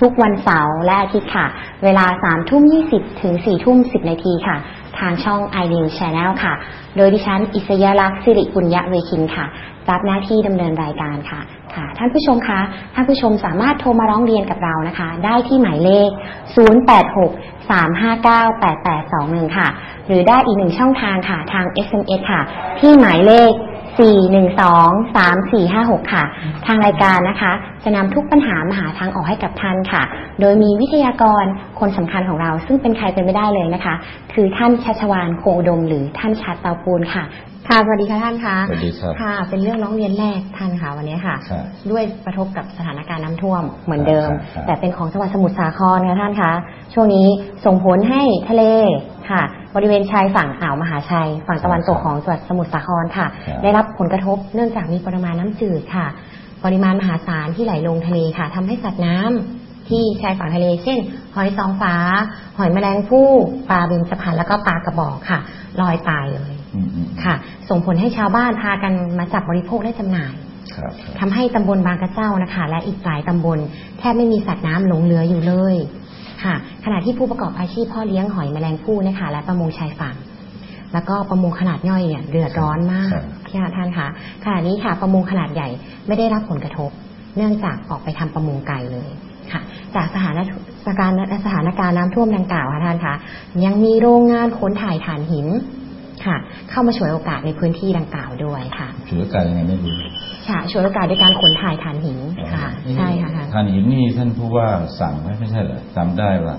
ทุกวันเสาร์และอาทิตย์ค่ะ เวลา3ทุ่ม20 ถึง4ทุ่ม 10 นาทีค่ะ ทางช่อง i n e w Channel ค่ะ โดยดิฉันอิสยาลักษณ์สิริปุญญเวคินค่ะ รับหน้าที่ดำเนินรายการค่ะค่ะ ท่านผู้ชมคะ ท่านผู้ชมสามารถโทรมาร้องเรียนกับเรานะคะ ได้ที่หมายเลข 086 359 8821 ค่ะ หรือได้อีกหนึ่งช่องทางค่ะ ทาง SMS ค่ะ ที่หมายเลข412 3456 ค่ะ ทางรายการนะคะจะนำทุกปัญหามาหาทางออกให้กับท่านค่ะ โดยมีวิทยากรคนสำคัญของเรา ซึ่งเป็นใครเป็นไม่ได้เลยนะคะ คือท่านชัชวานโคงอุดม หรือท่านชัดเตาปูนค่ะ ค่ะสวัสดีค่ะท่านคะสวัสดีครับค่ะ เป็นเรื่องร้องเรียนแรกท่านค่ะวันนี้ค่ะ ครับ ด้วยประทบกับสถานการณ์น้ำท่วมเหมือนเดิมครับครับ แต่เป็นของจังหวัดสมุทรสาครค่ะท่านคะช่วงนี้ส่งผลให้ทะเลค่ะ บริเวณชายฝั่งอ่าวมหาชัย ฝั่งตะวันตกของจังหวัดสมุทรสาครค่ะ ครับ ได้รับผลกระทบเนื่องจากมีปริมาณน้ำจืดค่ะ ปริมาณมหาศาลที่ไหลลงทะเลค่ะทำให้สัตว์น้ำที่ชายฝั่งทะเล เช่น หอยซองฟ้า หอยแมลงภู่ปลาบินสะพันแล้วก็ปลากระบอกค่ะ ลอยตายเลยอืมอืมค่ะ ส่งผลให้ชาวบ้านพากันมาจับบริโภคและจำหน่ายครับครับทำให้ตำบลบางกระเจ้านะคะ และอีกหลายตำบลแทบไม่มีสัตว์น้ำหลงเหลืออยู่เลยค่ะ ขณะที่ผู้ประกอบอาชีพพ่อเลี้ยงหอยแมลงภู่นะคะ และประมงชายฝั่ง แล้วก็ประมงขนาดย่อยเนี่ยเดือดร้อนมาก ค่ะท่านคะขณะนี้ค่ะประมงขนาดใหญ่ไม่ได้รับผลกระทบ เนื่องจากออกไปทำประมงไกลเลยค่ะจากสถานการณ์สถานการณ์น้ำท่วมดังกล่าวค่ะท่านคะยังมีโรงงานขนถ่ายถ่านหินค่ะ เข้ามาฉวยโอกาสในพื้นที่ดังกล่าวด้วยค่ะถือการยังไงไม่รู้ค่ะฉวยโอกาสด้วยการขนถ่ายถ่านหินค่ะอ๋อใช่ค่ะค่ะทานหินนี่ท่านผู้ว่าสั่งไว้ไม่ใช่เหรอจำได้ว่า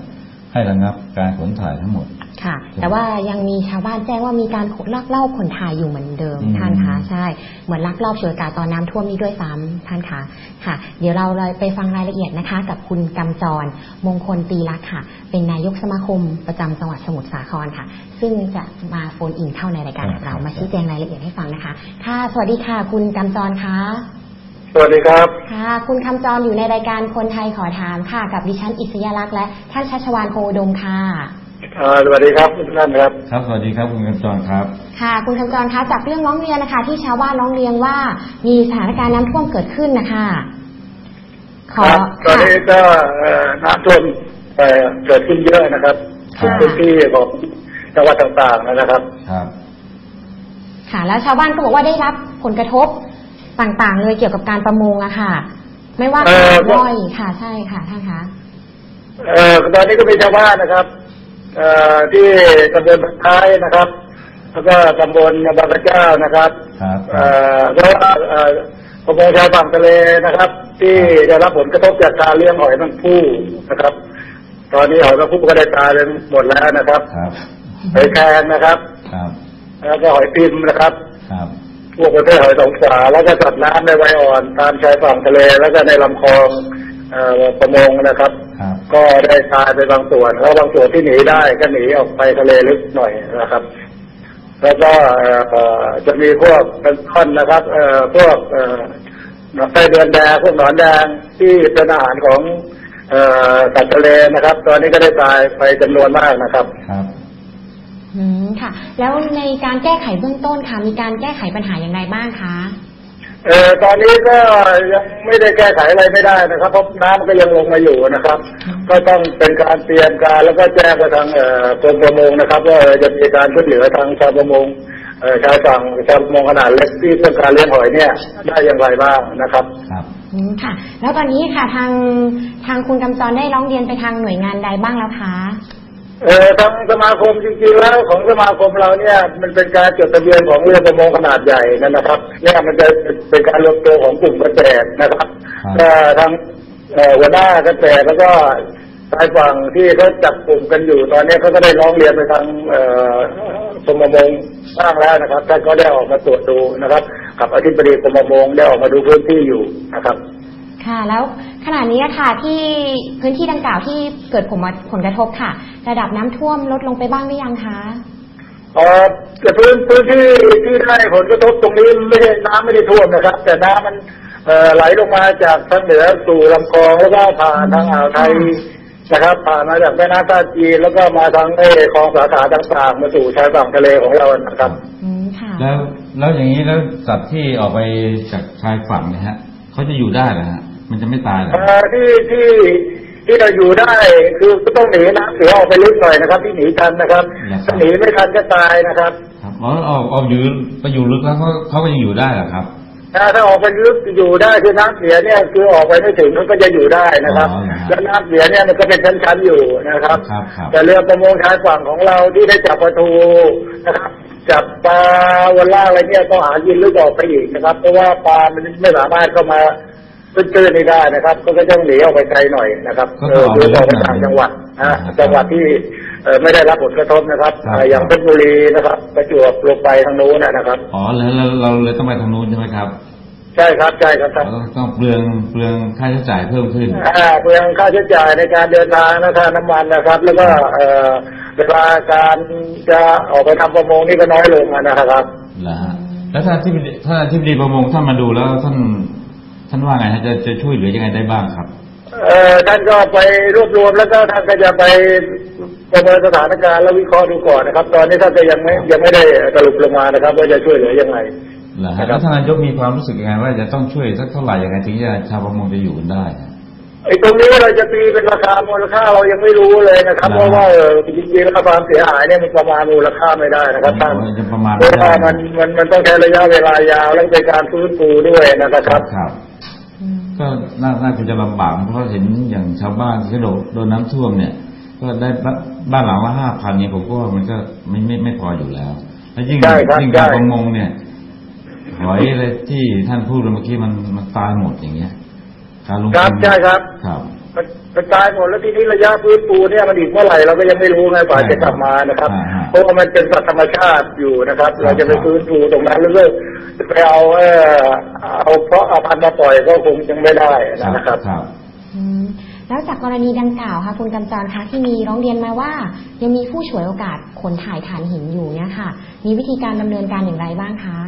ให้ระงับการขนถ่ายทั้งหมด ค่ะ แต่ว่ายังมีชาวบ้านแจ้งว่ามีการขนลักลอบขนถ่ายอยู่เหมือนเดิมอืมท่านคะใช่ เหมือนลักลอบฉวยโอกาสตอนน้ำท่วมนี้ด้วยซ้ำท่านคะค่ะ เดี๋ยวเราเลยไปฟังรายละเอียดนะคะ กับคุณกำจรมงคลตีรักษ์ค่ะ เป็นนายกสมาคมประจำจังหวัดสมุทรสาครค่ะ ซึ่งจะมาโฟนอินเข้าในรายการกับเรามาชี้แจงรายละเอียดให้ฟังนะคะ ค่ะ สวัสดีค่ะ คุณกำจรคะสวัสดีครับ ค่ะ คุณคำจรอยู่ในรายการคนไทยขอถามค่ะ กับดิฉันอิสยาลักษณ์และท่านชัชวานโคงอุดมค่ะอ่า สวัสดีครับทุกท่านครับ ครับ สวัสดีครับคุณกำจรครับ ค่ะคุณคำจรคะจากเรื่องร้องเรียนนะคะ ที่ชาวบ้านร้องเรียนว่า มีสถานการณ์น้ำท่วมเกิดขึ้นนะคะขอครับตอนค่ะนี้ก็เอ่อน้ำท่วมเอ่อเกิดขึ้นเยอะนะครับค่ะทุกพื้นที่ของจังหวัดต่างๆนะครับครับ ค่ะ แล้วชาวบ้านก็บอกว่าได้รับผลกระทบต่างๆ เลยเกี่ยวกับการประมงอะค่ะ ไม่ว่าเอ่การอย่อยค่ะ ใช่ค่ะท่านคะเอ่อตอนนี้ก็มีชาวบ้านนะครับเอ่อ ที่ตำบลบางท้ายนะครับ แล้วก็ตำบลบางกระเจ้านะครับครับเอ่อแล้วก็เอ่อประมงชายฝั่งทะเลนะครับ ที่ได้รับผลกระทบจากการเลี้ยงหอยนางผู้นะครับ ตอนนี้หอยนางผู้ก็ได้ตายไปหมดแล้วนะครับครับหอยแครงนะครับครับแล้วก็หอยปิมนะครับครับพวกประเภทหอยสองฝาแล้วก็สัตว์น้ำในวัยอ่อน ตามชายฝั่งทะเลแล้วก็ในลำคลองเอ่อประมงนะครับครับ ก็ได้ตายไปบางส่วนแล้วบางส่วนที่หนีได้ก็หนีออกไปทะเลลึกหน่อยนะครับ แล้วก็เอ่อเอ่อจะมีพวกเป็นท่อนนะครับเอ่อพวกเอ่อหนอนไส้เดือนแดงพวกหนอนแดงที่เป็นอาหารของเอ่อสัตว์ทะเลนะครับ ตอนนี้ก็ได้ตายไปจำนวนมากนะครับครับอืมค่ะ แล้วในการแก้ไขเบื้องต้นค่ะมีการแก้ไขปัญหาอย่างไรบ้างคะ เอ่อตอนนี้ก็ยังไม่ได้แก้ไขอะไรไม่ได้นะครับ เพราะน้ำก็ยังลงมาอยู่นะครับ ก็ต้องเป็นการเตรียมการแล้วก็แจ้งไปทางเอ่อกรมประมงนะครับว่าเอ่อจะมีการช่วยเหลือทางชาวประมงเอ่อชาวฝั่งชาวประมงขนาดเล็กที่ต้องการเลี้ยงหอยเนี่ย ได้อย่างไรบ้างนะครับครับอืมค่ะ แล้วตอนนี้ค่ะทางทางคุณกำจรได้ร้องเรียนไปทางหน่วยงานใดบ้างแล้วคะ เออทางสมาคมจริงๆแล้วของสมาคมเราเนี่ย มันเป็นการจดทะเบียนของเรือประมงขนาดใหญ่นั่นนะครับเนี่ยมันจะเป็นการรวมตัวของกลุ่มเกษตรนะครับครับก็ทางหัวหน้าเกษตรแล้วก็ชายฝั่งที่เขาจับกลุ่มกันอยู่ตอนนี้เขาก็ได้ร้องเรียนไปทางเอ่อกรมประมงบ้างแล้วนะครับท่านก็ได้ออกมาตรวจดูนะครับ กับอธิบดีกรมประมงได้ออกมาดูพื้นที่อยู่นะครับ ค่ะ แล้วขณะนี้ค่ะที่พื้นที่ดังกล่าวที่เกิดผลผลกระทบค่ะ ระดับน้ำท่วมลดลงไปบ้างหรือยังคะเอ่อแต่พื้นพื้นที่ที่ได้ผลกระทบตรงนี้ไม่ได้น้ำไม่ได้ท่วมนะครับ แต่น้ำมันเอ่อไหลลงมาจากทางเหนือสู่ลำคลองแล้วก็ผ่านทางอ่าวไทยนะครับ ผ่านมาจากแม่น้ำท่าจีนแล้วก็มาทางไอ้คลองสาขาต่างๆมาสู่ชายฝั่งทะเลของเรานะครับอืมค่ะแล้วแล้วอย่างนี้แล้วสัตว์ที่ออกไปจากชายฝั่งเนี่ยฮะเขาจะอยู่ได้เหรอฮะ มันจะไม่ตายเหรอเอ่อที่ที่ที่เราอยู่ได้ คือก็ต้องหนีน้ำเสียออกไปลึกหน่อยนะครับ ที่หนีทันนะครับถ้าหนีไม่ทันก็ตายนะครับครับอ๋อออกออกอยู่ไปอยู่ลึกแล้วเขาเขาก็ยังอยู่ได้เหรอครับถ้าถ้าออกไปลึกอยู่ได้คือน้ำเสียเนี่ยคือออกไปไม่ถึงมันก็จะอยู่ได้นะครับอ๋อเหรอฮะแล้วน้ำเสียเนี่ยมันก็เป็นชั้นๆอยู่นะครับครับครับ แต่เรือประมงชายฝั่งของเราที่ได้จับปลาทูนะครับจับปลาวันล่างอะไรเนี่ยก็หากินลึกออกไปอีกนะครับ เพราะว่าปลามันไม่สามารถเข้ามา ตื้นๆนี่ได้นะครับ ก็ต้องหนีออกไปไกลหน่อยนะครับก็เอต้องอออกหไปรือออกไปลึกหน่อยต่างจังหวัดนะครับจังหวัดที่เอ่อไม่ได้รับผลกระทบนะครับครับ เอ่ออย่างเพชรบุรีนะครับ ประจวบลงไปทางนู้นนะครับ อ๋อแล้วเราเราเลยต้องไปทางนู้นใช่ไหมครับใช่ครับใช่ครับครับ เราต้องเปลืองเปลืองค่าใช้จ่ายเพิ่มขึ้น อ่าเปลืองค่าใช้จ่ายในการเดินทางนะค่าน้ำมันนะครับ แล้วก็เอ่อเวลาการจะออกไปทำประมงนี่ก็น้อยลงนะครับ เหรอฮะแล้วถ้าที่ถ้าที่บดีประมงท่านมาดูแล้วท่าน ท่านว่าไงฮะจะจะช่วยเหลือยังไงได้บ้างครับ เอ่อท่านก็ไปรวบรวมแล้วก็ท่านก็จะไปประเมินสถานการณ์แล้ววิเคราะห์ดูก่อนนะครับ ตอนนี้ท่านก็ยังไม่ยังไม่ได้สรุปลงมานะครับ ว่าจะช่วยเหลือยังไงเหรอครัฮะบแล้วท่านนายกมีความรู้สึกยังไงว่าจะต้องช่วยสักเท่าไหร่ยังไงถึงจะชาวประมงจะอยู่กันได้ฮะ ไอ้ตรงนี้เราจะตีเป็นราคามูลค่าเรายังไม่รู้เลยนะครับนะเพราะว่าเออจริงๆแล้วความเสียหายเนี่ยมันประมาณมูลค่าไม่ได้นะครับท่านโอ้ยจะประมาณเพไม่ราะได้ว่ามันมันมันต้องใช้ระยะเวลายาวและเป็นการฟื้นฟูด้วยนะคครัรับบครับก็น่าน่าจะลำบากเพราะเห็นอย่างชาวบ้านที่โดนโดนน้ำท่วมเนี่ย ก็ได้บ้านบ้านหลังละห้าพันเนี่ยผมก็ว่ามันก็ไม่ไม่ไม่พออยู่แล้วแล้วยิ่งใช่ครับยิ่งการใช่ประมงเนี่ยหอยอะไรที่ท่านพูดเมื่อกี้มันมันตายหมดอย่างเงี้ย การลงครับทุนใช่ครับ ครับ มันมันตายหมดแล้วทีนี้ระยะฟื้นฟูเนี่ยมันอีกเมื่อไหร่เราก็ยังไม่รู้ไงกว่าใช่จะกลับมานะครับ อ่าฮะเพราะว่ามันเป็นสัตว์ธรรมชาติอยู่นะครับ ครับ เราจะไปฟื้นฟูตรงนั้นแล้วก็จะไปเอาเออเอาเพราะเอาพันธุ์มาปล่อยก็คงยังไม่ได้นะครับ ครับ อืมแล้วจากกรณีดังกล่าวค่ะคุณกำจรคะที่มีร้องเรียนมาว่า ยังมีผู้ฉวยโอกาสขนถ่ายถ่านหินอยู่เนี่ยค่ะ มีวิธีการดำเนินการอย่างไรบ้างคะ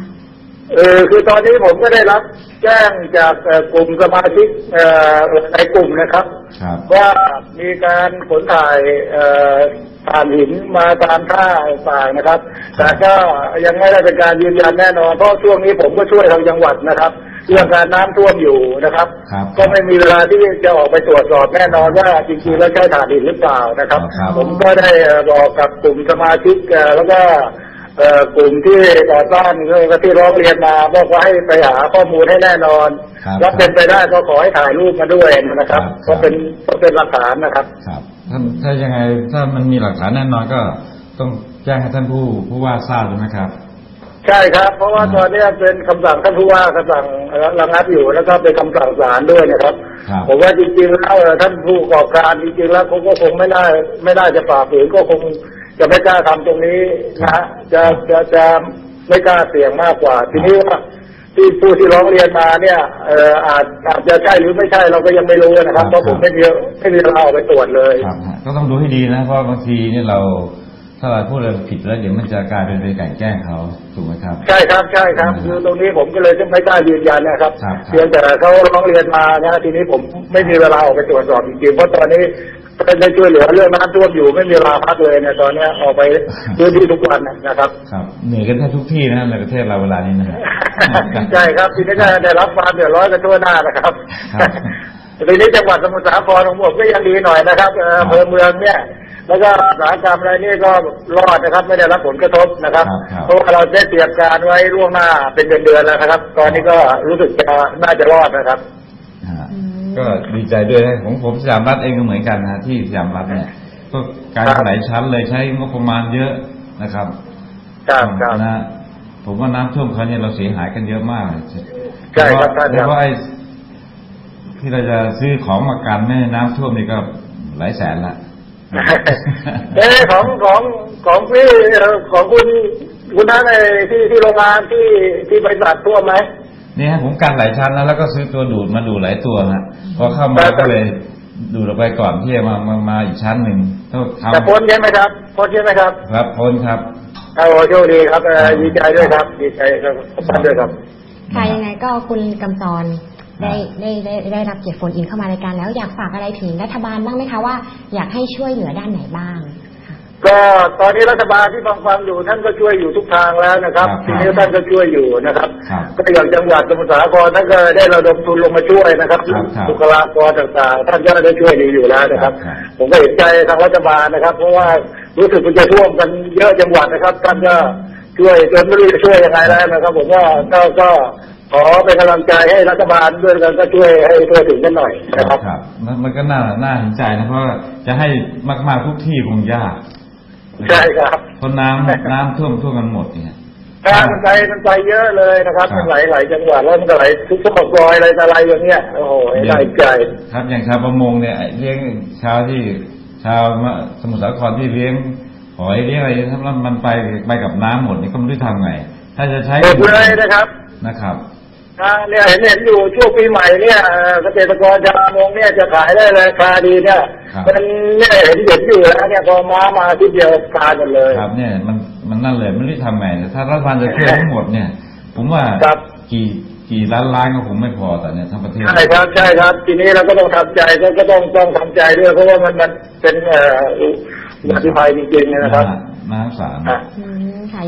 เออคือตอนนี้ผมก็ได้รับแจ้งจากเอ่อกลุ่มสมาชิกเอ่อในกลุ่มนะครับครับ ว่ามีการขนถ่ายเอ่อถ่านหินมาตามท่าต่างๆนะครับ แต่ก็ยังไม่ได้เป็นการยืนยันแน่นอนเพราะช่วงนี้ผมก็ช่วยทางจังหวัดนะครับ เรื่องการน้ำท่วมอยู่นะครับครับ ก็ไม่มีเวลาที่จะออกไปตรวจสอบแน่นอนว่าจริงๆแล้วใช่ถ่านหินหรือเปล่านะครับครับผมก็ได้เอ่อบอกกับกลุ่มสมาชิกเอ่อแล้วก็เอ่อ กลุ่มที่ต่อต้านก็ที่ร้องเรียนมาบอกว่าให้ไปหาข้อมูลให้แน่นอนครับแล้วเป็นไปได้ก็ขอให้ถ่ายรูปมาด้วยนะครับครับก็เป็นก็เป็นหลักฐานนะครับครับถ้าถ้ายังไงถ้ามันมีหลักฐานแน่นอนก็ต้องแจ้งให้ท่านผู้ผู้ว่าทราบใช่ไหมครับ ใช่ครับ เพราะว่าตอนนี้เป็นคำสั่งท่านผู้ว่าคำสั่งระงับอยู่แล้วก็เป็นคำสั่งศาลด้วยนะครับครับ ผมว่าจริงๆแล้วเอ่อท่านผู้ประกอบการจริงๆแล้วเขาก็คงไม่ได้ไม่ได้จะฝ่าฝืนก็คง จะไม่กล้าทำตรงนี้นะฮะจะจะจะไม่กล้าเสี่ยงมากกว่า ทีนี้ว่าที่ผู้ที่ร้องเรียนมาเนี่ยเอ่ออาจอาจจะใช่หรือไม่ใช่เราก็ยังไม่รู้นะครับเพราะผมไม่มีไม่มีเราออกไปตรวจเลยครับฮะก็ต้องดูให้ดีนะเพราะบางทีเนี่ยเราถ้าเราพูดอะไรผิดแล้วเดี๋ยวมันจะกลายเป็นไปกลั่นแกล้งเขาถูกไหมครับ ใช่ครับใช่ครับอืมคือตรงนี้ผมก็เลยไม่กล้ายืนยันนะครับครับเพียงแต่เขาร้องเรียนมานะทีนี้ผมไม่มีเวลาออกไปตรวจสอบจริงๆเพราะตอนนี้ ได้ช่วยเหลือเรื่องน้ำท่วมอยู่ไม่มีเวลาพักเลยเนี่ยตอนเนี้ยออกไปพื้นที่ทุกวันนะครับ ครับเหนื่อยกันแทบทุกที่นะในประเทศเราเวลานี้นะฮะใช่ครับทีนี้ก็ได้รับความเดือดร้อนกันทั่วหน้านะครับครับทีนี้จังหวัดสมุทรสาครของผมก็ยังดีหน่อยนะครับเอ่ออำเภอเมืองเนี่ยแล้วก็อุตสาหกรรมอะไรนี่ก็รอดนะครับ ไม่ได้รับผลกระทบนะครับครับครับเพราะว่าเราได้เตรียมการไว้ล่วงหน้าเป็นเดือนๆแล้วนะครับ ตอนนี้ก็รู้สึกจะน่าจะรอดนะครับฮะ ก็ดีใจด้วยนะของผมสยามรัฐเองก็เหมือนกันนะที่สยามรัฐเนี่ยก็การครับหลายชั้นเลยใช้งบประมาณเยอะนะครับครับครับนะผมว่าน้ำท่วมครั้งนี้เราเสียหายกันเยอะมากเลยใช่ครับท่านเพครับราะว่าไอ้ที่เราจะซื้อของมากันไม่ให้น้ำท่วมนี่ก็หลายแสนละเอ้ของของของพี่เอ่อของคุณคุณนั้นไอ้ที่ที่โรงงานที่ที่บริษัทท่วมไหม นี่ฮะผมกันหลายชั้นแล้วแล้วก็ซื้อตัวดูดมาดูดหลายตัวนะพอเข้ามาครับก็เลยดูดออกไปก่อนที่จะมามามาอีกชั้นหนึ่งต้องทแต่พ้นใช่ไหมครับพ้นใช่ไหมครับำครับพ้นครับ เอาโชคดีครับเอ่อดีใจด้วยครับ ดีใจครับขอบคุณด้วยครับ ค่ะยังไงก็คุณกำจรได้ได้ได้ได้รับเกียรติโฟนอินเข้ามารายการแล้วอยากฝากอะไรถึงรัฐบาลบ้างไหมคะว่าอยากให้ช่วยเหลือด้านไหนบ้างค่ะ ก็ตอนนี้รัฐบาลที่ฟังฟังอยู่ท่านก็ช่วยอยู่ทุกทางแล้วนะครับครับทีนี้ท่านก็ช่วยอยู่นะครับครับก็อย่างจังหวัดสมุทรสาครท่านก็ได้ระดมทุนลงมาช่วยนะครับครับครับบุคลากรต่างๆ ท่านก็ได้ช่วยดีอยู่แล้วนะครับ ครับ ผมก็เห็นใจทางรัฐบาลนะครับ เพราะว่ารู้สึกมันจะท่วมกันเยอะจังหวัดนะครับท่านก็ช่วยจนไม่รู้จะช่วยยังไงแล้วนะครับ ผมว่าก็ก็ขอเป็นกำลังใจให้รัฐบาลด้วยกันก็ช่วยให้ทั่วถึงกันหน่อยครันะครับบครับมันมันก็น่าน่าเห็นใจนะเพราะว่าจะให้มากๆทุกที่คงยาก ใช่ครับเพราะน้ำน้ำท่วมท่วมกันหมดเนี่ยถ้ามันไปมันไปเยอะเลยนะครับครับมันไหลหลายจังหวัดแล้วมันก็ไหลทุกทุกรอยอะไรอะไรอย่างเงี้ยโอ้โหได้ใจครับอย่างชาวประมงเนี่ยเลี้ยงชาวที่ชาวสมุทรสาครที่เลี้ยงหอยเลี้ยงอะไรถ้ามันไปไปกับน้ำหมดนี่ก็ไม่รู้ทำไง ถ้าจะใช้หมดเลยนะครับนะครับ อ่าเนี่ยเห็นเห็นอยู่ช่วงปีใหม่เนี่ยเอ่อเกษตรกรชาวประมงเนี่ยจะขายได้ราคาดีเนี่ยครับมันเนี่ยเห็นเห็นอยู่แล้วเนี่ยพอมามาทีเดียวทานกันเลยครับ เนี่ยมันมันนั่นเลยไม่รู้ทำไงแต่ถ้ารัฐบาลจะช่วยทั้งหมดเนี่ย ผมว่าครับกี่กี่ล้านล้านก็คงไม่พอแต่เนี่ยทั้งประเทศใช่ครับใช่ครับ ทีนี้เราก็ต้องทำใจก็ก็ต้องต้องทำใจด้วยเพราะว่ามันมันเป็นเอ่ออุบัติภัยจริงๆนะครับน้ำสารอะอืมค่ะ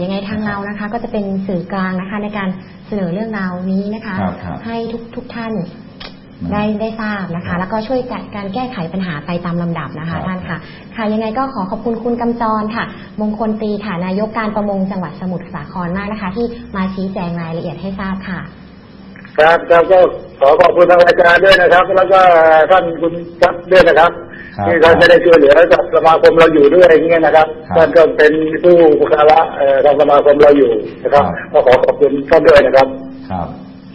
ยังไงทางเรานะคะ ก็จะเป็นสื่อกลางนะคะ ในการเสนอเรื่องราวนี้นะคะครับครับให้ทุกทุกท่านอืมได้ได้ทราบนะครัคะบแล้วก็ช่วยจัดการแก้ไขปัญหาไปตามลำดับนะครัคะบท่านค่ะ ค่ะยังไงก็ขอขอบคุณคุณกำจรค่ะ มงคลตรีค่ะนายกการประมงจังหวัดสมุทรสาครมากนะคะ ที่มาชี้แจงรายละเอียดให้ทราบค่ะ ครับครับก็ขอขอบคุณทางรายการด้วยนะครับ แล้วก็ท่านคุณจักรด้วยนะครับครับ ที่ท่านจะได้ช่วยเหลือกับสมาคมเราอยู่ด้วยอย่างเงี้ยนะครับครับท่านก็เป็นผู้บุคลาเอ่อทางสมาคมเราอยู่นะครับครับก็ขอขอบคุณท่านด้วยนะครับครับ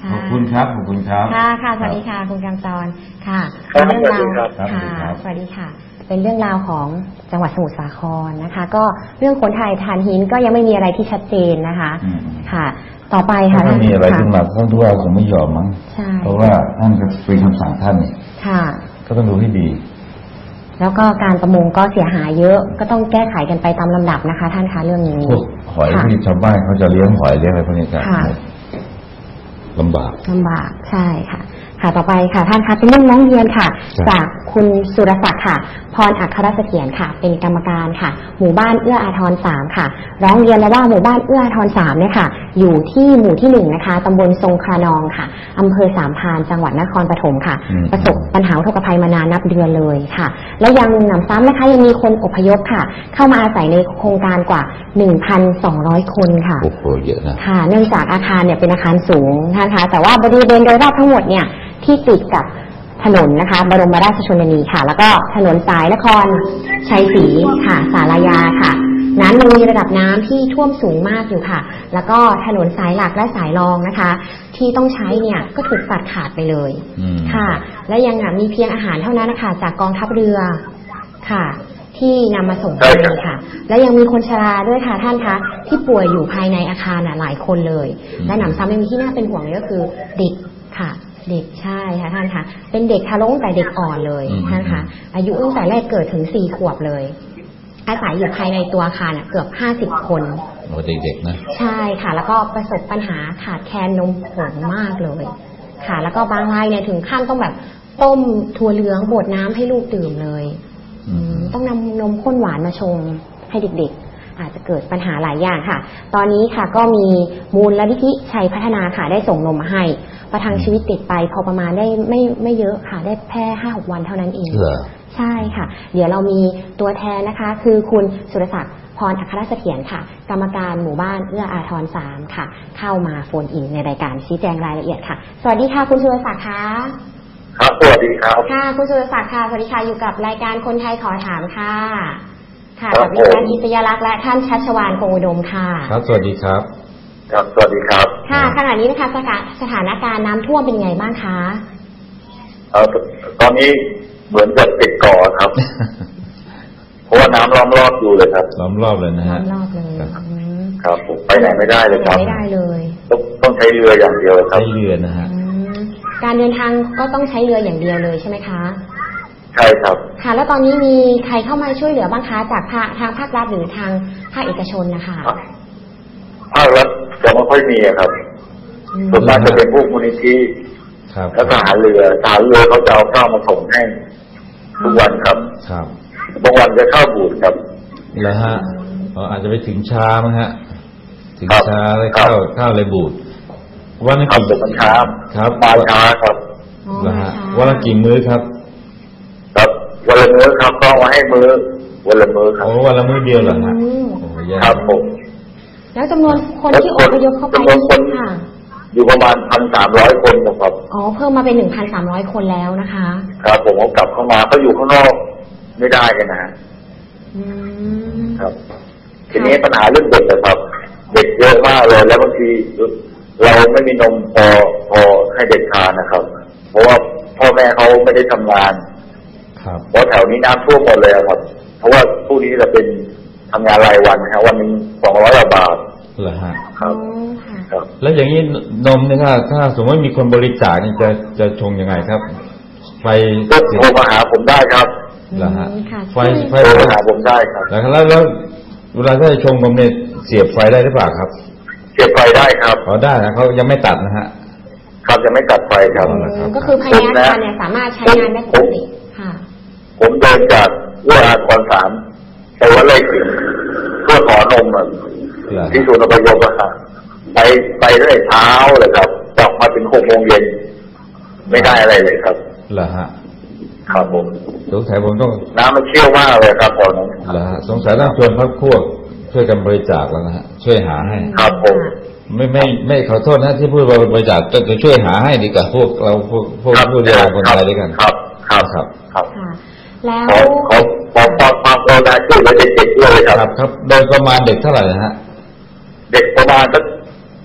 ค่ะขอบคุณครับขอบคุณครับค่ะค่ะสวัสดีค่ะคุณกำจรค่ะครับเป็นเรื่องราวสวัสดีครับครับค่ะสวัสดีค่ะ เป็นเรื่องราวของจังหวัดสมุทรสาครนะคะ ก็เรื่องขนถ่ายทานหินก็ยังไม่มีอะไรที่ชัดเจนนะคะอืมค่ะ ต่อไปค่ะถ้ามีอะไรค่ขึ้นมาท่านผู้ว่าคงไม่ยอมมั้งใช่เพราะว่าท่านก็เป็นคำสั่งท่านนี่ค่ะ ก็ต้องดูให้ดี แล้วก็การประมงก็เสียหายเยอะ ก็ต้องแก้ไขกันไปตามลำดับนะคะ ท่านคะเรื่องนี้ พวกหอยค่ะที่ชาวบ้านเขาจะเลี้ยงหอยเลี้ยงอะไรพวกนี้จะค่ะ ลำบาก ลำบากใช่ค่ะ ค่ะต่อไปค่ะท่านคะเป็นเรื่องน้องเรียนค่ะครับจากคุณสุรศักดิ์ค่ะ พรอัครเสถียรค่ะ เป็นกรรมการค่ะ หมู่บ้านเอื้ออาทรสามค่ะ ร้องเรียนมาว่าหมู่บ้านเอื้ออาทรสามเนี่ยค่ะ อยู่ที่หมู่ที่หนึ่งนะคะตำบลทรงครานองค่ะอำเภอสามพรานจังหวัดนครปฐมค่ะอืมประสบปัญหาอุทกภัยมานานนับเดือนเลยค่ะ และยังหนำซ้ำนะคะยังมีคนอพยพค่ะ เข้ามาอาศัยในโครงการกว่า 1,200 คนค่ะโอ้โหเยอะนะค่ะ เนื่องจากอาคารเนี่ยเป็นอาคารสูงนะคะแต่ว่าบริเวณโดยรอบทั้งหมดเนี่ย ที่ติดกับถนนนะคะ บรมราชชนนีค่ะ แล้วก็ถนนสายนครชัยศรีค่ะ สารายาค่ะนั้นยังมีระดับน้ำที่ท่วมสูงมากอยู่ค่ะ แล้วก็ถนนสายหลักและสายรองนะคะ ที่ต้องใช้เนี่ยก็ถูกตัดขาดไปเลยค่ะ และยังมีเพียงอาหารเท่านั้นนะคะจากกองทัพเรือค่ะ ที่นำมาส่งใช่ให้ครับค่ะ และยังมีคนชราด้วยค่ะท่านคะที่ป่วยอยู่ภายในอาคารหลายคนเลย และหนำซ้ำยังมีที่น่าเป็นห่วงเลยก็คือเด็กค่ะ เด็กใช่ค่ะท่านคะเป็นเด็กทารกตั้งแต่เด็กอ่อนเลยอืมท่านคะอายุตั้งแต่แรกเกิดถึงสี่ขวบเลย อาศัยอยู่ภายในตัวอาคารน่ะเกือบห้าสิบคนโอ้เด็กๆนะใช่ค่ะ แล้วก็ประสบปัญหาขาดแคลนนมผงมากเลย ค่ะ แล้วก็บางรายเนี่ยถึงขั้นต้องแบบต้มถั่วเหลืองบดน้ำให้ลูกดื่มเลยอืมต้องนำนมข้นหวานมาชงให้เด็กๆ อาจจะเกิดปัญหาหลายอย่างค่ะ ตอนนี้ค่ะก็มีมูลนิธิชัยพัฒนาค่ะได้ส่งนมมาให้ ประทังชีวิตติดไปพอประมาณได้ไม่ไม่เยอะค่ะ ได้แค่ห้าหกวันเท่านั้นเองเหรอใช่ค่ะ เดี๋ยวเรามีตัวแทนนะคะ คือคุณสุรศักดิ์พรอัครเสถียรค่ะ กรรมการหมู่บ้านเอื้ออาทรสามค่ะ เข้ามาโฟนอินในรายการชี้แจงรายละเอียดค่ะ สวัสดีค่ะ คุณสุรศักดิ์ค่ะครับสวัสดีครับ ค่ะ คุณสุรศักดิ์ค่ะ สวัสดีค่ะ อยู่กับรายการคนไทยขอถามค่ะ ค่ะครักับบดิฉันผมอิสยาลักษณ์และท่านชัชวานคงอุดมค่ะ ครับ สวัสดีครับ ครับสวัสดีครับ ค่ะขณะนี้นะคะสถานสถานการณ์น้ำท่วมเป็นยังไงบ้างคะเอ่อตอนนี้เหมือนกับติดก่อครับ เพราะว่าน้ำล้อมรอบอยู่เลยครับ ล้อมรอบเลยนะฮะรอบๆเลยครับอืมครับผมไปไหนไม่ได้เลยคไปรับไม่ได้เลยต้องต้องใช้เรืออย่างเดียวครัใช้บเรือนะฮะอืมการเดินทางก็ต้องใช้เรืออย่างเดียวเลยใช่ไหมคะ ใช่ครับ ค่ะ แล้วตอนนี้มีใครเข้ามาช่วยเหลือบ้างคะจากภาคทางภาครัฐหรือทางภาคเอกชนนะคะภาครัฐจะไม่ค่อยมีอะครับอืมส่วนมากจะเป็นพวกมูลนิธิครับและทหารเรือทหารเรือเขาจะเอาข้าวมาส่งให้ทุกวันครับครับบางวันจะข้าวบูดครับแล้วฮะอ๋ออาจจะไปถึงชามั้งฮะ ถึงครับชาแล้วครับข้าวข้าวเลยบูดวันละครับกี่ผมมันช้าครับมาช้าครับอ๋อแล้วฮะช้าวันละกี่มื้อครับครับ วันละมื้อครับก็เอามาให้มื้อวันละมื้อครับ โอ้วันละมื้อเดียวเหรอฮะอืม โอ้แย่ครับผมแล้วจำนวนคนที่อพยพเข้าไปจำนวนคนค่ะ อยู่ประมาณพันสามร้อยคนนะครับ อ๋อ เพิ่มมาเป็นหนึ่งพันสามร้อยคนแล้วนะคะ ครับ ผมเอากลับเข้ามาเขาอยู่ข้างนอกไม่ได้กันนะฮะอืม ครับ ทีนี้ปัญหาเรื่องเด็กนะครับ เด็กเยอะมากเลยแล้วบางทีเราไม่มีนมพอพอให้เด็กทานนะครับ เพราะว่าพ่อแม่เขาไม่ได้ทำงานครับ เพราะแถวนี้น้ำท่วมหมดเลยอะครับ เพราะว่าผู้นี้จะเป็นทำงานรายวันนะครับวันหนึงสองร้อยบาทเหรอฮะครับอ๋อค่ะครับ แล้วอย่างนี้นมเนี่ยถ้า ถ้าสมมติมีคนบริจาคนี่จะจะชงยังไงครับ ไฟก็โทรมาหาผมได้ครับเหรอฮะอืมค่ะไฟไฟโทรมาหาผมได้ครับแล้วแล้วแล้วเวลาถ้าจะชงนมเนี่ยเสียบไฟได้หรือเปล่าครับ เสียบไฟได้ครับอ๋อได้นะเขายังไม่ตัดนะฮะครับจะไม่ตัดไฟครับอ๋อเหรอครับก็คือภายในอาคารเนี่ยสามารถใช้งานได้ปกติค่ะ ผมเดินจากวัดอาคอนสามไปวัดไร่ขิงเพื่อขอนมอะเหรอที่ฮะศูนย์อพยพอะครับไปไปตั้งแต่เช้าเลยครับกลับมาถึงหกโมงเย็นไม่ได้อะไรเลยครับเหรอฮะครับผมสงสัยผมต้องน้ำมันเชี่ยวมากเลยครับตอนนั้นเหรอฮะสงสัยต้องชวนพักพวก ช่วยกันบริจาคแล้วนะฮะช่วยหาให้ครับผมไม่ไม่ไม่ขอโทษนะที่พูดว่าบริจาคจะจะช่วยหาให้ดีกว่าพวกเราพวกพวกครับผู้เดียวกันคนไทยด้วยกันครับ ครับครับครับค่ะ แล้วขอขอขอความความกรุณาช่วยเหลือเด็กๆด้วยเลยคครัรับบครับ โดยประมาณเด็กเท่าไหร่นะฮะ เด็กประมาณสัก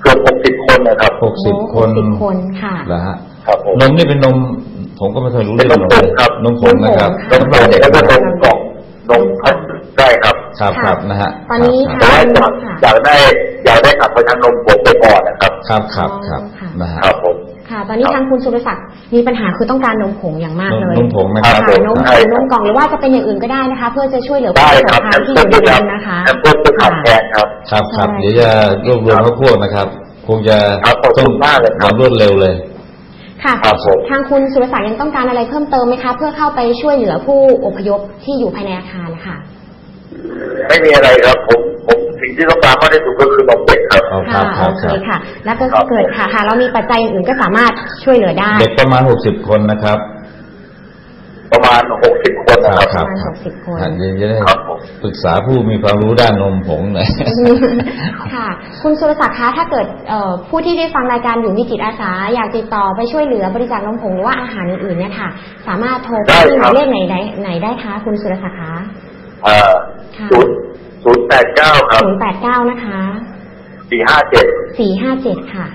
เกือบหกสิบคนนะครับหกสิบคนสิบคนค่ะเหรอฮะครับผมนมนี่เป็นนมผมก็ไม่เคยรู้เป็นเรื่องนมนมผงครับนมผงนะครับนมผงแล้วก็นมกล่องนมพัดได้ครับครับค่ะครับนะฮะตอนนี้คแต่รับว่าอยากค่ะอยากได้อยากได้ขับไปทางนมผงไปก่อนนะครับ ครับครับครับค่ะนะฮะครับผม ค่ะ ตอนนี้ทางคุณสุรศักดิ์มีปัญหาคือต้องการนมผงอย่างมากนมเลยนมผงนะครับค่ะนมใช่ผครับงนมกล่องหรือว่าจะเป็นอย่างอื่นก็ได้นะคะ เพื่อจะช่วยเหลือผู้ได้ประสครับบแอภัยมที่อเพิร์ยู่ดในครับนั้นนะคะแอมเพิร์ดจะขับแทนครับครับครับใช่เดี๋ยวจะรวบรวมพวกพวกนะครับคงจะครับขอบคุณมากเลยครับรวดเร็วเลยค่ะครับผมทางคุณสุรศักดิ์ยังต้องการอะไรเพิ่มเติมไหมคะ เพื่อเข้าไปช่วยเหลือผู้อพยพที่อยู่ภายในอาคารนะคะไม่มีอะไรครับผมผม สิ่งที่ต้องการมากที่สุดก็คือนมเด็กครับเอาครัค่ะบครับโอเคครับค่ะ แล้วก็ครับเกิดค่ะค่ะเรามีปัจจัยอื่นๆก็สามารถช่วยเหลือได้ เด็กประมาณหกสิบคนนะครับ ประมาณหกสิบคนนะครับครับประมาณครับหกสิบคนอะเดี๋ยวจะได้ครับผมปรึกษาผู้มีความรู้ด้านนมผงหน่อยค่ะ คุณสุรศักดิ์คะถ้าเกิดเอ่อผู้ที่ได้ฟังรายการอยู่มีจิตอาสา อยากติดต่อไปช่วยเหลือบริจาคนมผงหรือว่าอาหารอื่นๆเนี่ยค่ะ สามารถโทรไปได้ที่หครัมายบเลขไหนได้ไหนได้คะคุณสุรศักดิ์คะเอ่อค่ะศูนย์ ศูนย์แปดเก้าครับศูนย์แปดเก้านะคะสี่ห้าเจ็ดสี่ห้าเจ็ดค่ะ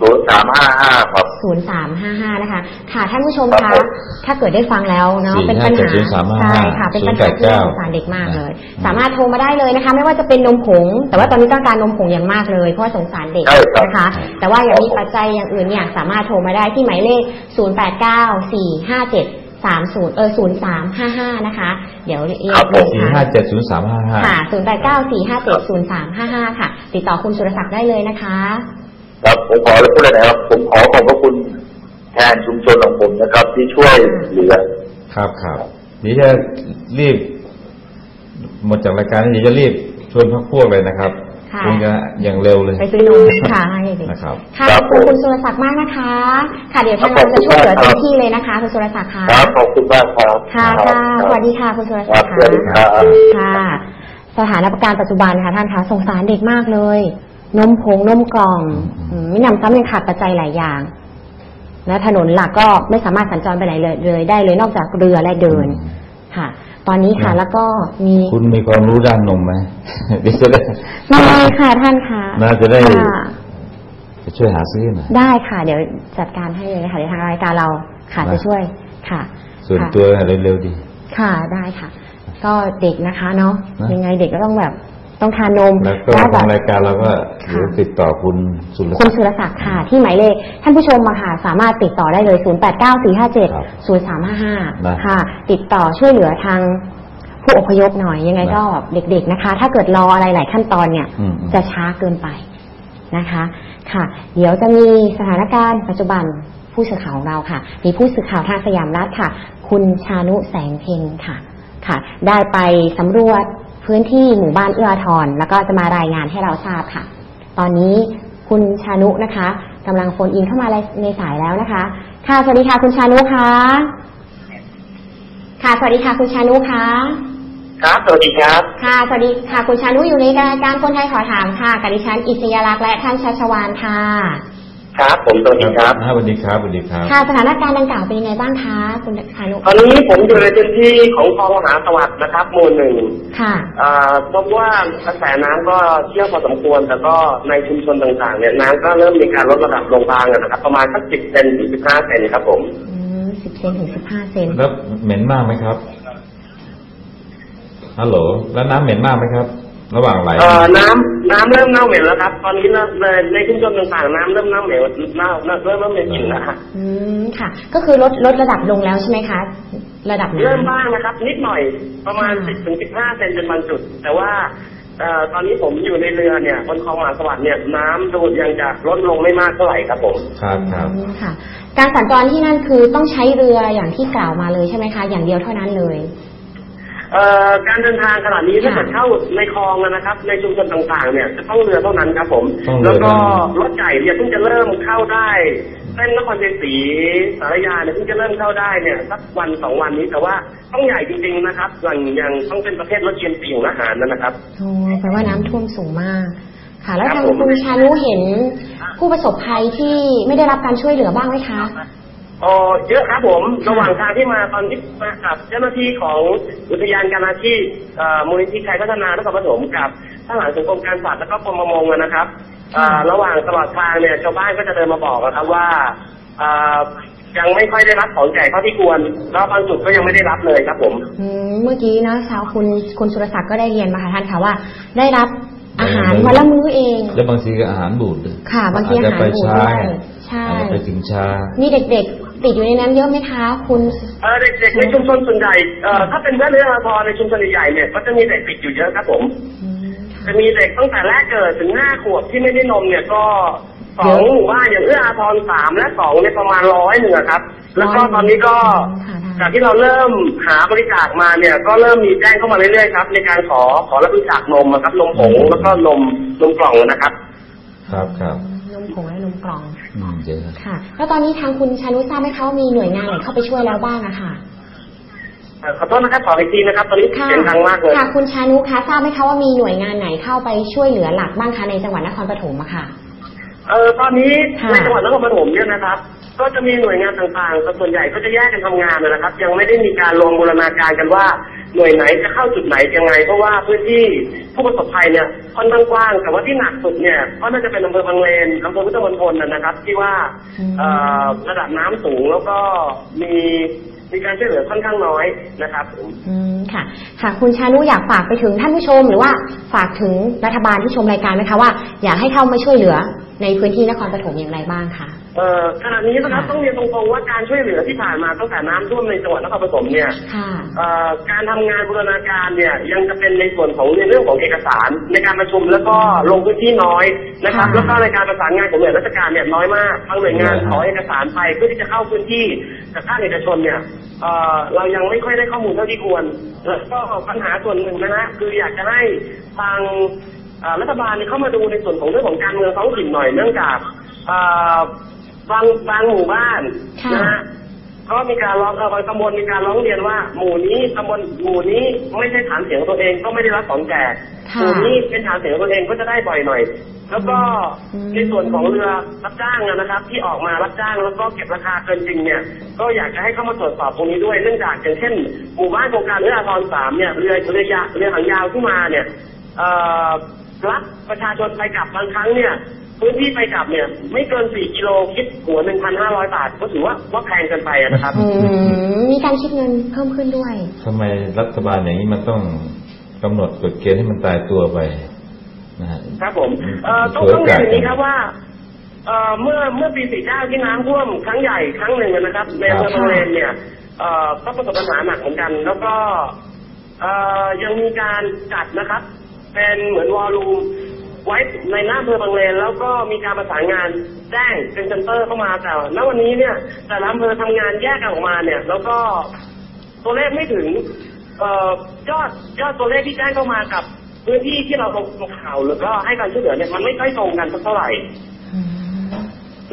ศูนย์สามห้าห้าครับศูนย์สามห้าห้านะคะ ค่ะท่านผู้ชมครัคะบผมถ้าเกิดได้ฟังแล้วเนาะสี่เป็นห้าปัญเจ็ดหาศูนย์สามห้าใช่ห้าค่ะ เป็นศูปันญย์แปหาดที่เก้าสงสารเด็กมากเลยอืมสามารถโทรมาได้เลยนะคะ ไม่ว่าจะเป็นนมผง แต่ว่าตอนนี้ต้องการนมผงอย่างมากเลยเพราะว่าสงสารเด็กใช่ครับนะคะ แต่ว่าอย่างมีปัจจัยอย่างอื่นเนี่ยสามารถโทรมาได้ที่หมายเลข0 8 9 4 5 7 3 0เออ0 3 5 5นะคะ เดี๋ยวเรียกครับผมสี่ค่ะห้าเจ็ดศูนย์สามห้าห้าค่ะ0 8 9 4 5 7 0 3 5 5ค่ะ ติดต่อคุณสุรศักดิ์ได้เลยนะคะ ครับผมขอพูดเลยนะครับ ผมขอขอบพระคุณแทนชุมชนของผมนะครับ ที่ช่วยเหลือ ครับครับเดี๋ยวจะรีบ หมดจากรายการนี้เดี๋ยวจะรีบชวนพักพวกเลยนะครับ ค่ะคงจะอย่างเร็วเลย ไปซื้อนมค่ะให้เด็กนะครับ ค่ะคขรัอบบคุณผมคุณสุรศักดิ์มากนะคะ ค่ะเดี๋ยวทางครัเราบจะช่วยเหลือขอบคุณเต็มที่เลยนะคะ คุณสุรศักดิ์ค่ะครับขอบคุณมากครับค่ะรับค่ะสวัสดีค่ะคุณสุรคศัรักบดิ์สวัสดีครับค่ะสถานการณ์ปัจจุบันค่ะท่านคะสงสารเด็กมากเลย นมผงนมกล่องอืมไม่นำซ้ำยังขาดปัจจัยหลายอย่างและถนนหลักก็ไม่สามารถสัญจรไปไหนเลยเลยได้เลยนอกจากเรือและเดินค่ะ ตอนนี้ค่ะ แล้วก็มีคุณมีความรู้ด้านนมไหมเดี๋ยวจะได้ได้ค่ะท่านคะน่าจะได้ค่ะจะช่วยหาซื้อหน่อยได้ค่ะ เดี๋ยวจัดการให้เลยค่ะเดี๋ยวทางรายการเราค่ะนะจะช่วยค่ะ ส่วนค่ะตัวเร็วๆดี ค่ะได้ค่ะ ก็เด็กนะคะ เนาะนะยังไงเด็กก็ต้องแบบ ต้องทานนมแล้วก็แบทางบรายการเราก็ค่ะเดี๋ยวติดต่อคุณสุรคุศัณกดิ์สุรศักดิ์ค่ะ ที่หมายเลขท่านผู้ชมมาค่ะสามารถติดต่อได้เลย 0 8 9 4 5ครับ7 0 3 5นะ5ค่ะ ติดต่อช่วยเหลือทางผู้อพยพหน่อยยังไงนะก็เด็ก ๆนะคะ ถ้าเกิดรออะไรหลายขั้นตอนเนี่ยอืมอืมจะช้าเกินไปนะคะ ค่ะ เดี๋ยวจะมีสถานการณ์ปัจจุบันผู้สื่อข่าวของเราค่ะ มีผู้สื่อข่าวทางสยามรัฐค่ะ คุณชานุแสงเพ็ญค่ะ ค่ะ ได้ไปสำรวจ พื้นที่หมู่บ้านเอื้ออาทรแล้วก็จะมารายงานให้เราทราบค่ะ ตอนนี้คุณชานุนะคะกำลังโฟนอินเข้ามาในสายแล้วนะคะ ค่ะสวัสดีค่ะคุณชานุคะค่ะสวัสดีค่ะคุณชานุคะครับสวัสดีครับ ค่ะสวัสดีค่ะคุณชานุอยู่ในรายการคนไทยขอถามค่ะกับดิฉันอิสยาลักษณ์และท่านชัชวานค่ะ ครับผมสวัสดีครับสวัสดีครับสวัสดีครับค่ะสถานการณ์ดังกล่าวเป็นยังไงบ้างคะคุณชานุตอนนี้ผมอยู่ในพื้นที่ของคลองมหาสวัสดิ์นะครับหมู่หนึ่งค่ะอ่าพบว่ากระแสน้ำก็เชี่ยวพอสมควร แต่ก็ในชุมชนต่างๆ เนี่ยน้ำก็เริ่มมีการลดระดับลงบางนะครับ ประมาณสักสิบเซนถึงสิบห้าเซนครับผมอืมสิบเซนถึงสิบห้าเซนแล้วเหม็นมากไหมครับฮัลโหลแล้วน้ำเหม็นมากไหมครับ ระหว่างไหลเอ่อน้ำน้ำเริ่มเน่าเหม็นแล้วครับ ตอนนี้เริ่มเลยในชุมชนต่างๆน้ำเริ่มเน่าเหม็นเน่าเริ่มเริ่มเริ่มมีกลิ่นแล้วฮะอืมค่ะ ก็คือลดลดระดับลงแล้วใช่ไหมคะ ระดับน้เริ่มบ้างนะครับ นิดหน่อยประมาณสิบถึงสิบห้าเซนเป็นบางจุด แต่ว่าเอ่อตอนนี้ผมอยู่ในเรือเนี่ยบนคลองมหาสวัสดิ์เนี่ยน้ำดูดยังจะลดลงไม่มากเท่าไหร่ครับผม ครับำครับอืมค่ะ การสัญจรที่นั่นคือต้องใช้เรืออย่างที่กล่าวมาเลยใช่ไหมคะ อย่างเดียวเท่านั้นเลยเอ่อ การเดินทางขนาดนี้ถ้าค่ะเกิดเข้าในคลองนะครับ ในชุมชนต่างๆ เนี่ยจะต้องเรือเท่านั้นครับผม ต้องเรือแล้วก็เท่านั้นรถใหญ่เนี่ยเพิ่งจะเริ่มเข้าได้เส้นนครชัยศรีสารยาเนี่ยเพิ่งจะเริ่มเข้าได้เนี่ยสักวันสองวันนี้แต่ว่าต้องใหญ่จริงๆนะครับอย่างอย่างต้องเป็นประเภทรถเชียนปีของอาหารนะครับโอ้แปลว่าน้ำท่วมสูงมาก ค่ะ แล้วครับทางผมคุณชานุเห็นผู้ประสบภัยที่ไม่ได้รับการช่วยเหลือบ้างไหมคะ อ๋อเยอะครับผมระหว่างทางที่มาตอนที่มากับเจ้าหน้าที่ของอุทยานการอาชีพเอ่อมูลนิธิชัยพัฒนานครปฐมกับทหารสังคมการสัตว์และก็กรมประมงอะนะครับเอ่อระหว่างตลอดทางเนี่ยชาวบ้านก็จะเดินมาบอกนะครับว่าเอ่อยังไม่ค่อยได้รับของแจกเท่าที่ควร แล้วบางจุดก็ยังไม่ได้รับเลยครับผมอืมเมื่อกี้นะชาวคุณคุณสุรศักดิ์ก็ได้เรียนมาค่ะท่านค่ะว่า ได้รับอาหารวันละมื้อเอง แล้วบางทีก็อาหารบูดด้วยค่ะ บางทีอาหารบูดอาจจะไปช้าด้วยใช่อาจจะไปถึงช้ามีเด็กๆ ติดอยู่ในนั้นเยอะไหมคะคุณ เอ่อเด็กๆในชุมชนส่วนใหญ่เอ่อถ้าเป็นแม่เรืออาทรในชุมชนใหญ่ๆเนี่ยก็จะมีเด็กติดอยู่เยอะครับผมอืมจะมีเด็กตั้งแต่แรกเกิดถึงห้าขวบที่ไม่ได้นมเนี่ยก็สองเยอะหมู่บ้านอย่างเอื้ออาทรสามและสองเนี่ยประมาณร้อยหนึ่งอะครับ แล้วก็ร้อยตอนนี้ก็ค่ะจากที่เราเริ่มหาบริจาคมาเนี่ย ก็เริ่มมีแจ้งเข้ามาเรื่อยๆครับ ในการขอขอรับบริจาคนมนะครับนมผงแล้วก็นมนมกล่องนะครับ ครับครับนมผงและนมกล่อง อืมเยอะค่ะ แล้วตอนนี้ทางคุณชานุทราบไหมคะว่ามีหน่วยงานไหนเข้าไปช่วยแล้วบ้างอะค่ะเอ่อขอโทษนะครับขออีกทีนะครับตอนนี้ค่ะเสียงดังมากเลยค่ะ คุณชานุคะทราบไหมคะว่ามีหน่วยงานไหนเข้าไปช่วยเหลือหลักบ้างคะในจังหวัดนครปฐมอะค่ะเออตอนนี้ค่ะในจังหวัดนครปฐมเนี่ยนะครับ ก็จะมีหน่วยงานต่างๆแต่ส่วนใหญ่ก็จะแยกกันทำงานนะครับ ยังไม่ได้มีการรวมบูรณาการกันว่า หน่วยไหนจะเข้าจุดไหนยังไง เพราะว่าพื้นที่ผู้ประสบภัยเนี่ยค่อนข้างกว้าง แต่ว่าที่หนักสุดเนี่ยก็น่าจะเป็นอำเภอบางเลนอำเภอพุทธมณฑลนะนะครับ ที่ว่าอืมเอ่อระดับน้ำสูงแล้วก็มีมีการช่วยเหลือค่อนข้างน้อยนะครับอืมค่ะ ค่ะ คุณชานุอยากฝากไปถึงท่านผู้ชม หรือว่าฝากถึงรัฐบาลที่ชมรายการไหมคะว่าอยากให้เข้ามาช่วยเหลือในพื้นที่นครปฐมอย่างไรบ้างคะ เอ่อขณะนี้นะครับค่ะต้องเรียนตรงๆว่าการช่วยเหลือที่ผ่านมาตั้งแต่น้ำท่วมในจังหวัดนครปฐมเนี่ยค่ะ เอ่อการทำงานบูรณาการเนี่ยยังจะเป็นในส่วนของในเรื่องของเอกสารในการประชุมแล้วก็ลงพื้นที่น้อยนะครับ ค่ะ แล้วก็ในการประสานงานของหน่วยราชการเนี่ยน้อยมากทางหน่วยงานค่ะขอเอกสารไปเพื่อที่จะเข้าพื้นที่กับภาคเอกชนเนี่ยเอ่อเรายังไม่ค่อยได้ข้อมูลเท่าที่ควรแล้วก็ปัญหาส่วนหนึ่งนะฮะคืออยากจะให้ทางเอ่อรัฐบาลเนี่ยเข้ามาดูในส่วนของเรื่องของการเมืองท้องถิ่นหน่อยเนื่องจากเอ่อ บางบางหมู่บ้านค่ะนะฮะก็มีการร้องเอ่อบางตำบลมีการร้องเรียนว่า หมู่นี้ตำบลหมู่นี้ไม่ใช่ฐานเสียงของตัวเองก็ไม่ได้รับของแจกหค่ะมู่นี้เป็นฐานเสียงของตัวเองก็จะได้บ่อยหน่อย แล้วก็อืมในส่วนของเรือรับจ้างนะครับ ที่ออกมารับจ้างแล้วก็เก็บราคาเกินจริงเนี่ย ก็อยากจะให้เข้ามาตรวจสอบตรงนี้ด้วยเนื่องจากอย่างเช่น หมู่บ้านโครงการเรืออาทรสามเนี่ยเรือเรือยาเรือหางยาวที่มาเนี่ยเอ่อรับประชาชนไปกลับบางครั้งเนี่ย พื้นที่ไปกลับเนี่ย ไม่เกิน4กิโลคิดหัว1,500บาท ก็ถือว่าว่าแพงเกินไปอะนะครับอืมมีการคิดเงินเพิ่มขึ้นด้วยทำไมรัฐบาลอย่างนี้มันต้องกำหนดกฎเกณฑ์ให้มันตายตัวไปนะฮะครับผมเอ่อต้องต้องเรียนอย่างนี้ครับว่าเอ่อเมื่อเมื่อปี49ที่น้ำท่วมครั้งใหญ่ครั้งหนึ่งนะครับในอำเภอบางเลนเนี่ยเอ่อก็ประสบปัญหาหนักเหมือนกัน แล้วก็เอ่อยังมีการจัดนะครับ เป็นเหมือนวอลลุ่ม ไว้ในหน้าอำเภอบางเลนแล้วก็มีการประสานงานแจ้งเป็นเซ็นเตอร์เข้ามาแต่ณวันนี้เนี่ย แต่ละอำเภอทำงานแยกกันออกมาเนี่ย แล้วก็ตัวเลขไม่ถึงเอ่อยอดยอดตัวเลขที่แจ้งเข้ามากับพื้นที่ที่เราลงข่าวหรือก็ให้การช่วยเหลือเนี่ยมันไม่ค่อยตรงกันสักเท่าไหร่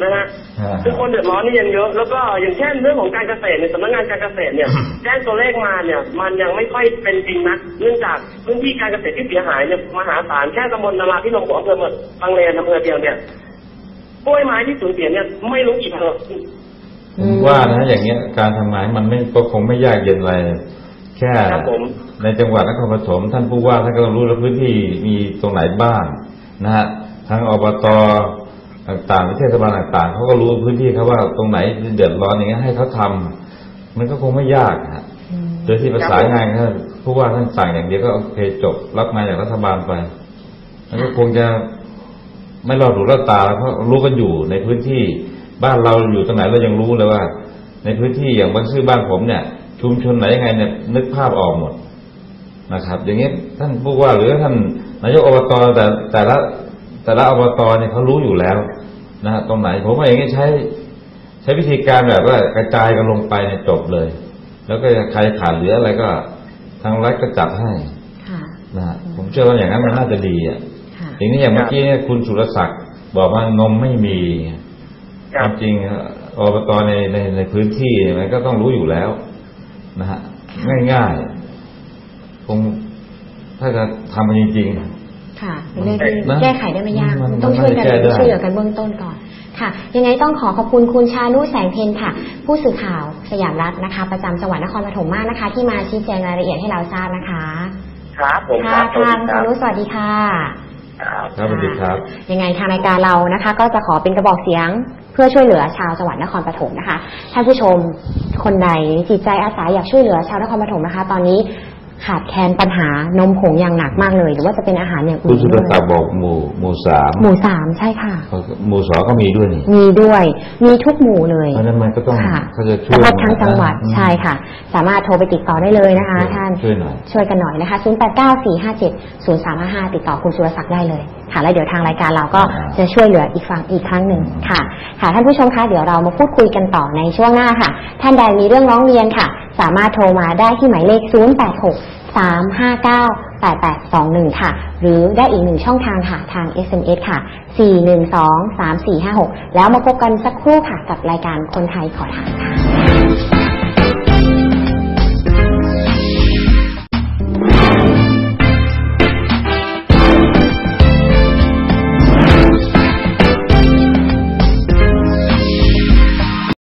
นะฮะอ่าคือคนเดือดร้อนนี่ยังเยอะ แล้วก็อย่างเช่นเรื่องของการเกษตรในยสำนักงานการเกษตรเนี่ยแจ้งตัวเลขมาเนี่ย มันยังไม่ค่อยเป็นจริงนะเนื่องจากพื้นที่การเกษตรที่เสียหายเนี่ยมหาศาลแค่ตำบลนาราพิรมของอำเภอเมืองบางเลนอำเภอเดียวเนี่ยกล้วยไม้ที่สูญเสียเนี่ยไม่รู้กี่เท่าผมว่านะอย่างเงี้ยการทำงานมันไม่ก็คงไม่ยากเย็นอะไรแค่ครับผมในจังหวัดนครปฐมท่านผู้ว่าท่านก็รู้แล้วพื้นที่มีตรงไหนบ้างนะฮะทางอบต ต่างๆหรือเทศบาลต่างๆเขาก็รู้พื้นที่เขาว่าตรงไหนเดือดร้อนอย่างเงี้ยให้เขาทำมันก็คงไม่ยากฮะอืมโดยที่ประสานงานกันท่านผู้ว่าท่านสั่งอย่างเดียวก็โอเคจบ รับงานจากรัฐบาลไปมันก็คงจะไม่รอดหูรอดตาแล้วเพราะรู้กันอยู่ในพื้นที่บ้านเราอยู่ตรงไหนเรายังรู้เลยว่า ในพื้นที่อย่างบางซื่อบ้านผมเนี่ย ชุมชนไหนยังไงเนี่ยนึกภาพออกหมดนะครับ อย่างนี้ท่านผู้ว่าหรือท่านนายกอบตแต่แต่ละ แต่ละอบตเนี่ยเขารู้อยู่แล้วนะฮะตรงไหน ผมว่าอย่างนี้ใช้ ใช้วิธีการแบบว่ากระจายกันลงไปเนี่ยจบเลย แล้วก็ใครขาดเหลืออะไรก็ ทางรัฐก็จัดให้ค่ะนะฮะผมเชื่อว่าอย่างนั้นมันน่าจะดีอะค่ะทีนี้อย่างเมื่อกี้เนี่ยคุณสุรศักดิ์บอกว่านมไม่มีคครับวามจริงอบตในในในพื้นที่เนี่ยมันก็ต้องรู้อยู่แล้ว นะฮะง่ายๆคงถ้าจะทำมันจริง ค่ะเป็นเรื่องที่นะแก้ไขได้ไม่ยากมันต้องช่วยกันมันน่าจะแก้ได้ช่วยเหลือกันเบื้องต้นก่อนค่ะ ยังไงต้องขอขอบคุณคุณชานุแสงเพนค่ะ ผู้สื่อข่าวสยามรัฐนะคะ ประจำจังหวัดนครปฐมมากนะคะ ที่มาชี้แจงรายละเอียดให้เราทราบนะคะครับผมคค่ะรับสวัค่ะสคุณดีชาครับนุสวัสดีค่ะครับครับสวัสดีครับ ยังไงทางรายการเรานะคะ ก็จะขอเป็นกระบอกเสียงเพื่อช่วยเหลือชาวจังหวัดนครปฐมนะคะท่านผู้ชมคนใดจิตใจอาสาอยากช่วยเหลือชาวนครปฐมนะคะ ตอนนี้ ขาดแคลนปัญหานมผงอย่างหนักมากเลย หรือว่าจะเป็นอาหารอย่างคุอื่ณนสุรด้วยศักดิ์บอกหมู่หมู่สามหมู่สามใช่ค่ะ หมู่สองก็มีด้วยนี่มีด้วย มีทุกหมู่เลยเพราะฉะนั้นมันก็ต้องค่ะเขาจะช่วยสำหรับทั้งจังหวัดอืมใช่ค่ะ สามารถโทรไปติดต่อได้เลยนะคะ ท่านช่วยหน่อยช่วยกันหน่อยนะคะ 0894570355 ติดต่อคุณสุรศักดิ์ได้เลยค่ะแล้วเดี๋ยวทางรายการเราก็อ่าจะช่วยเหลืออีกฝั่งอีกครั้งหนึ่งค่ะ ค่ะท่านผู้ชมคะเดี๋ยวเรามาพูดคุยกันต่อในช่วงหน้าค่ะ ท่านใดมีเรื่องร้องเรียนค่ะสามารถโทรมาได้ที่หมายเลข 086 359 8821 ค่ะ หรือได้อีกหนึ่งช่องทางค่ะทาง SMS ค่ะ 412 3456 แล้วมาพบกันสักครู่ค่ะ กับรายการคนไทยขอทานค่ะ